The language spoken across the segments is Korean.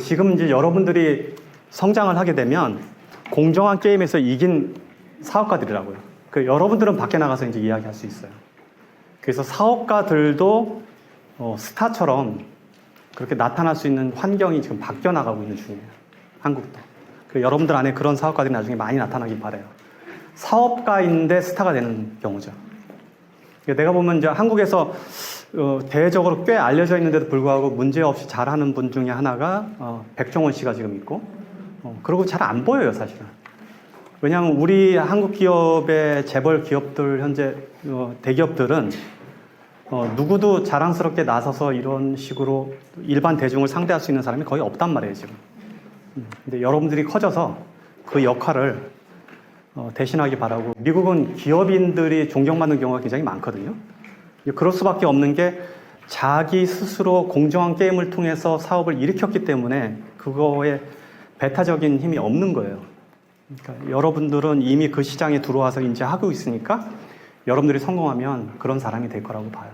지금 이제 여러분들이 성장을 하게 되면 공정한 게임에서 이긴 사업가들이라고요. 그 여러분들은 밖에 나가서 이제 이야기할 수 있어요. 그래서 사업가들도 어, 스타처럼 그렇게 나타날 수 있는 환경이 지금 바뀌어 나가고 있는 중이에요. 한국도. 그 여러분들 안에 그런 사업가들이 나중에 많이 나타나길 바래요. 사업가인데 스타가 되는 경우죠. 그러니까 내가 보면 이제 한국에서 어, 대외적으로 꽤 알려져 있는데도 불구하고 문제 없이 잘하는 분 중에 하나가 어, 백종원 씨가 지금 있고, 어, 그리고 잘 안 보여요 사실은. 왜냐하면 우리 한국 기업의 재벌 기업들 현재 어, 대기업들은 어, 누구도 자랑스럽게 나서서 이런 식으로 일반 대중을 상대할 수 있는 사람이 거의 없단 말이에요 지금. 음, 근데 여러분들이 커져서 그 역할을 어, 대신하기 바라고 미국은 기업인들이 존경받는 경우가 굉장히 많거든요. 그럴 수밖에 없는 게 자기 스스로 공정한 게임을 통해서 사업을 일으켰기 때문에 그거에 배타적인 힘이 없는 거예요. 그러니까 여러분들은 이미 그 시장에 들어와서 이제 하고 있으니까 여러분들이 성공하면 그런 사람이 될 거라고 봐요.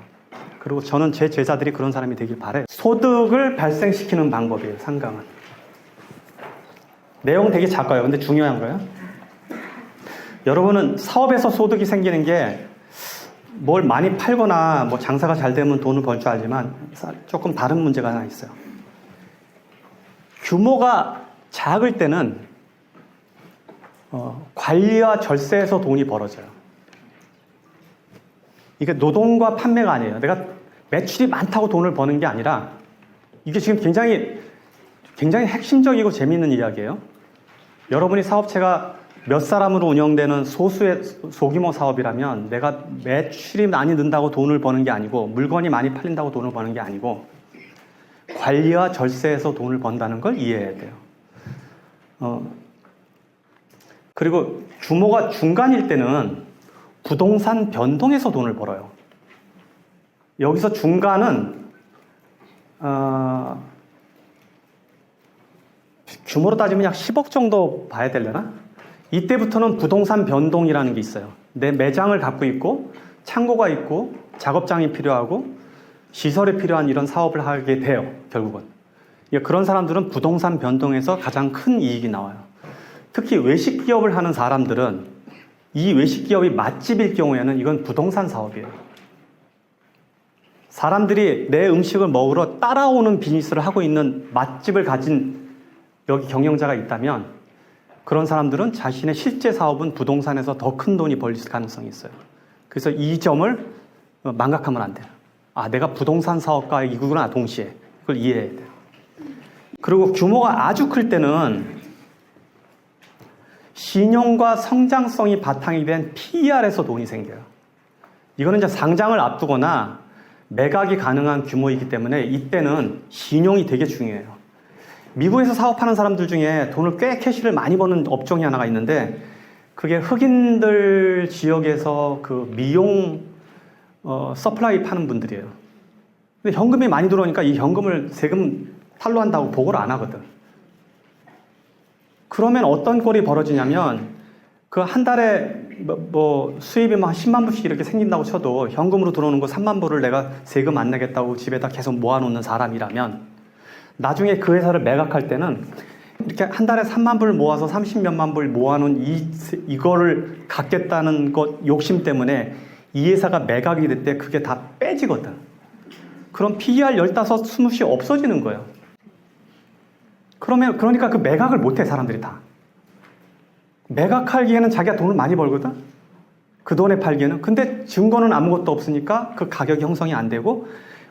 그리고 저는 제 제자들이 그런 사람이 되길 바래요. 소득을 발생시키는 방법이에요, 상강은. 내용 되게 작아요. 근데 중요한 거예요. 여러분은 사업에서 소득이 생기는 게 뭘 많이 팔거나 뭐 장사가 잘 되면 돈을 벌 줄 알지만 조금 다른 문제가 하나 있어요. 규모가 작을 때는 어, 관리와 절세에서 돈이 벌어져요. 이게 노동과 판매가 아니에요. 내가 매출이 많다고 돈을 버는 게 아니라 이게 지금 굉장히 굉장히 핵심적이고 재미있는 이야기예요. 여러분이 사업체가 몇 사람으로 운영되는 소수의 소규모 사업이라면 내가 매출이 많이 는다고 돈을 버는 게 아니고 물건이 많이 팔린다고 돈을 버는 게 아니고 관리와 절세에서 돈을 번다는 걸 이해해야 돼요. 어, 그리고 규모가 중간일 때는 부동산 변동에서 돈을 벌어요. 여기서 중간은 어, 규모로 따지면 약 10억 정도 봐야 되려나? 이때부터는 부동산 변동이라는 게 있어요. 내 매장을 갖고 있고 창고가 있고 작업장이 필요하고 시설이 필요한 이런 사업을 하게 돼요. 결국은 예, 그런 사람들은 부동산 변동에서 가장 큰 이익이 나와요. 특히 외식 기업을 하는 사람들은 이 외식 기업이 맛집일 경우에는 이건 부동산 사업이에요. 사람들이 내 음식을 먹으러 따라오는 비즈니스를 하고 있는 맛집을 가진 여기 경영자가 있다면 그런 사람들은 자신의 실제 사업은 부동산에서 더 큰 돈이 벌릴 가능성이 있어요. 그래서 이 점을 망각하면 안 돼요. 아, 내가 부동산 사업가이구나, 동시에. 그걸 이해해야 돼요. 그리고 규모가 아주 클 때는 신용과 성장성이 바탕이 된 PER에서 돈이 생겨요. 이거는 이제 상장을 앞두거나 매각이 가능한 규모이기 때문에 이때는 신용이 되게 중요해요. 미국에서 사업하는 사람들 중에 돈을 꽤 캐시를 많이 버는 업종이 하나가 있는데 그게 흑인들 지역에서 그 미용 어, 서플라이 파는 분들이에요. 근데 현금이 많이 들어오니까 이 현금을 세금 탈루한다고 보고를 안 하거든. 그러면 어떤 꼴이 벌어지냐면 그 한 달에 뭐, 뭐 수입이 막 10만 불씩 이렇게 생긴다고 쳐도 현금으로 들어오는 거 3만 불을 내가 세금 안 내겠다고 집에다 계속 모아놓는 사람이라면 나중에 그 회사를 매각할 때는 이렇게 한 달에 3만 불 모아서 30몇만 불 모아놓은 이, 이거를 갖겠다는 것 욕심 때문에 이 회사가 매각이 될 때 그게 다 빼지거든. 그럼 PER 15, 20이 없어지는 거예요. 그러면, 그러니까 그 매각을 못 해, 사람들이 다. 매각하기에는 자기가 돈을 많이 벌거든? 그 돈에 팔기에는. 근데 증거는 아무것도 없으니까 그 가격 형성이 안 되고,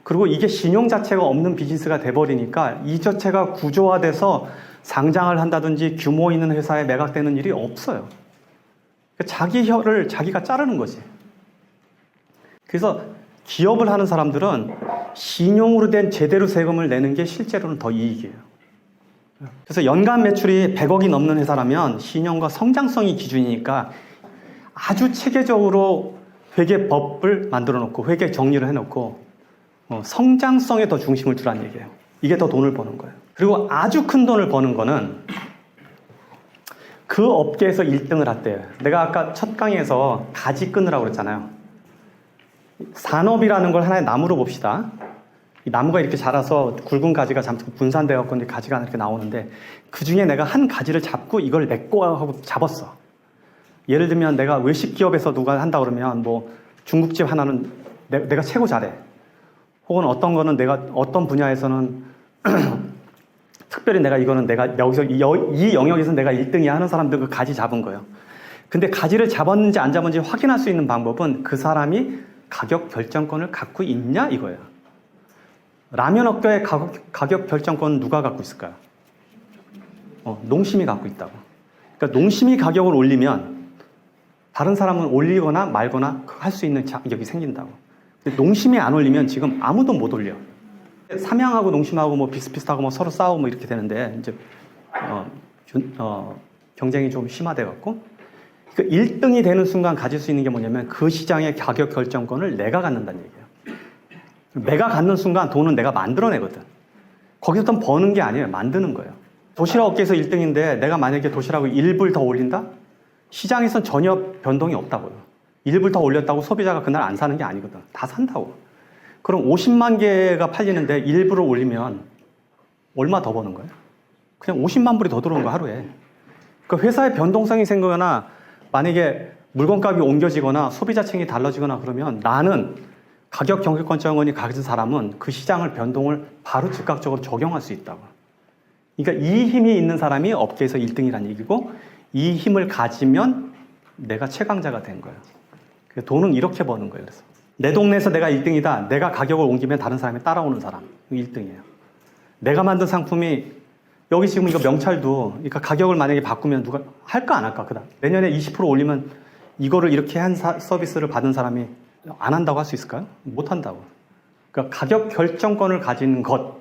그리고 이게 신용 자체가 없는 비즈니스가 돼버리니까 이 자체가 구조화돼서 상장을 한다든지 규모 있는 회사에 매각되는 일이 없어요. 자기 혀를 자기가 자르는 거지. 그래서 기업을 하는 사람들은 신용으로 된 제대로 세금을 내는 게 실제로는 더 이익이에요. 그래서 연간 매출이 100억이 넘는 회사라면 신용과 성장성이 기준이니까 아주 체계적으로 회계법을 만들어 놓고 회계 정리를 해 놓고 어, 성장성에 더 중심을 두라는 얘기예요. 이게 더 돈을 버는 거예요. 그리고 아주 큰 돈을 버는 거는 그 업계에서 1등을 했대요. 내가 아까 첫 강의에서 가지 끊으라고 그랬잖아요. 산업이라는 걸 하나의 나무로 봅시다. 이 나무가 이렇게 자라서 굵은 가지가 잠깐 분산되어 이제 가지가 이렇게 나오는데 그 중에 내가 한 가지를 잡고 이걸 내꺼 하고 잡았어. 예를 들면 내가 외식 기업에서 누가 한다 그러면 뭐 중국집 하나는 내, 내가 최고 잘해. 혹은 어떤 거는 내가 어떤 분야에서는 특별히 내가 이거는 내가 여기서 이, 영역에서 내가 1등이 하는 사람들 그 가지 잡은 거예요. 근데 가지를 잡았는지 안 잡았는지 확인할 수 있는 방법은 그 사람이 가격 결정권을 갖고 있냐 이거예요. 라면 업계의 가격, 가격 결정권은 누가 갖고 있을까요? 어, 농심이 갖고 있다고. 그러니까 농심이 가격을 올리면 다른 사람은 올리거나 말거나 할 수 있는 자격이 생긴다고. 농심이 안 올리면 지금 아무도 못 올려. 삼양하고 농심하고 뭐 비슷비슷하고 뭐 서로 싸우고 뭐 이렇게 되는데 이제 어, 균- 어, 경쟁이 좀 심화돼 갖고 그 1등이 되는 순간 가질 수 있는 게 뭐냐면 그 시장의 가격 결정권을 내가 갖는다는 얘기예요. 내가 갖는 순간 돈은 내가 만들어내거든. 거기서 돈 버는 게 아니에요. 만드는 거예요. 도시락 업계에서 1등인데 내가 만약에 도시락을 1불 더 올린다? 시장에선 전혀 변동이 없다고요. 1불 더 올렸다고 소비자가 그날 안 사는 게 아니거든. 다 산다고. 그럼 50만 개가 팔리는데 1불을 올리면 얼마 더 버는 거예요? 그냥 50만 불이 더 들어오는 거 하루에. 그 회사의 변동성이 생기거나 만약에 물건값이 옮겨지거나 소비자 층이 달라지거나 그러면 나는 가격 경계권자원이 가진 사람은 그 시장을 변동을 바로 즉각적으로 적용할 수 있다고. 그러니까 이 힘이 있는 사람이 업계에서 1등이라는 얘기고 이 힘을 가지면 내가 최강자가 된 거예요. 그 돈은 이렇게 버는 거예요. 그래서 내 동네에서 내가 1등이다. 내가 가격을 옮기면 다른 사람이 따라오는 사람. 1등이에요. 내가 만든 상품이 여기 지금 이거 명찰도 그러니까 가격을 만약에 바꾸면 누가 할까 안 할까 그다음 내년에 20% 올리면 이거를 이렇게 한 사- 서비스를 받은 사람이 안 한다고 할 수 있을까요? 못 한다고. 그러니까 가격 결정권을 가진 것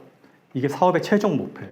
이게 사업의 최종 목표예요.